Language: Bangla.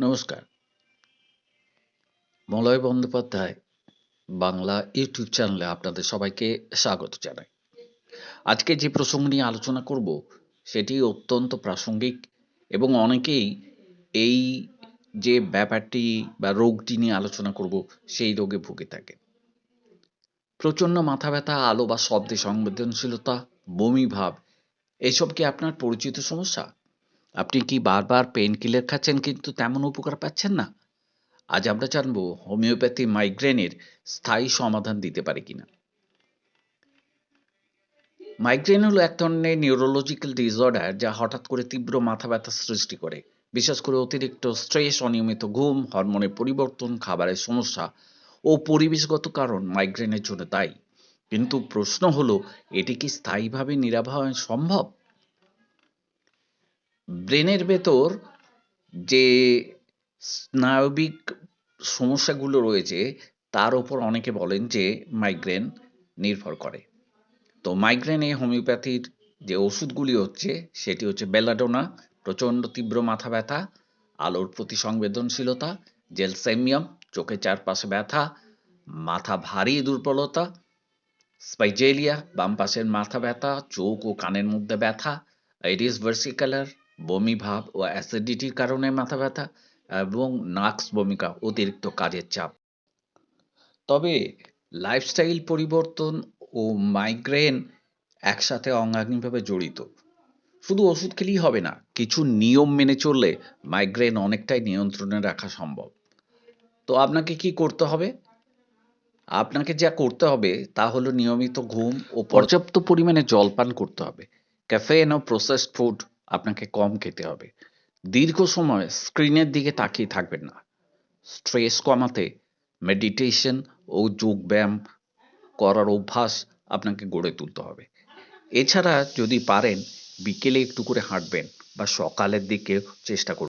নমস্কার। মলয় বন্দ্যোপাধ্যায় বাংলা ইউটিউব চ্যানেলে আপনাদের সবাইকে স্বাগত জানাই। আজকে যে প্রসঙ্গ নিয়ে আলোচনা করব, সেটি অত্যন্ত প্রাসঙ্গিক এবং অনেকেই এই যে ব্যাপারটি বা রোগটি নিয়ে আলোচনা করব, সেই রোগে ভুগে থাকে। প্রচণ্ড মাথা ব্যথা, আলো বা শব্দে সংবেদনশীলতা, বমি ভাব, এসব কি আপনার পরিচিত সমস্যা? আপনি কি বারবার পেন কিলার খাচ্ছেন কিন্তু তেমন উপকার পাচ্ছেন না? আজ আমরা জানব হোমিওপ্যাথি মাইগ্রেনের স্থায়ী সমাধান দিতে পারে কিনা। মাইগ্রেন হলো এক ধরনের নিউরোলজিক্যাল ডিসঅর্ডার যা হঠাৎ করে তীব্র মাথা ব্যথা সৃষ্টি করে। বিশেষ করে অতিরিক্ত স্ট্রেস অনিয়মিত ঘুম, হরমোনের পরিবর্তন, খাবারের সমস্যা ও পরিবেশগত কারণ মাইগ্রেনের জন্য দায়ী। কিন্তু প্রশ্ন হলো, এটি কি স্থায়ীভাবে নিরাভয় সম্ভব? ব্রেনের ভেতর যে স্নায়বিক সমস্যাগুলো রয়েছে, তার ওপর অনেকে বলেন যে মাইগ্রেন নির্ভর করে। তো মাইগ্রেনে হোমিওপ্যাথির যে ওষুধগুলি হচ্ছে, সেটি হচ্ছে বেলাডোনা, প্রচণ্ড তীব্র মাথা ব্যথা, আলোর প্রতি সংবেদনশীলতা, জেলসেমিয়াম চোখের চারপাশে ব্যথা, মাথা ভারী দুর্বলতা, স্পাইজেলিয়া, বাম পাশের মাথা ব্যথা, চোখ ও কানের মধ্যে ব্যথা এডিস ভার্সিকালার বমি ভাব ও অ্যাসিডিটির কারণে মাথা ব্যথা এবং নাক্স ভূমিকা অতিরিক্ত কাজের চাপ। তবে লাইফস্টাইল পরিবর্তন ও মাইগ্রেন একসাথে অঙ্গাঙ্গিভাবে জড়িত। শুধু ওষুধ খেলেই হবে না, কিছু নিয়ম মেনে চললে মাইগ্রেন অনেকটাই নিয়ন্ত্রণে রাখা সম্ভব। তো আপনাকে কি করতে হবে? আপনাকে যা করতে হবে তা হলো নিয়মিত ঘুম ও পর্যাপ্ত পরিমাণে জল পান করতে হবে। ক্যাফেন ও প্রসেসড ফুড আপনাকে কম খেতে হবে। দীর্ঘ সময় স্ক্রিনের দিকে তাকিয়ে থাকবেন না। স্ট্রেস কমাতে মেডিটেশন ও যোগ ব্যায়াম করার অভ্যাস আপনাকে গড়ে তুলতে হবে। এছাড়া যদি পারেন, বিকেলে একটু করে হাঁটবেন বা সকালের দিকে চেষ্টা করবেন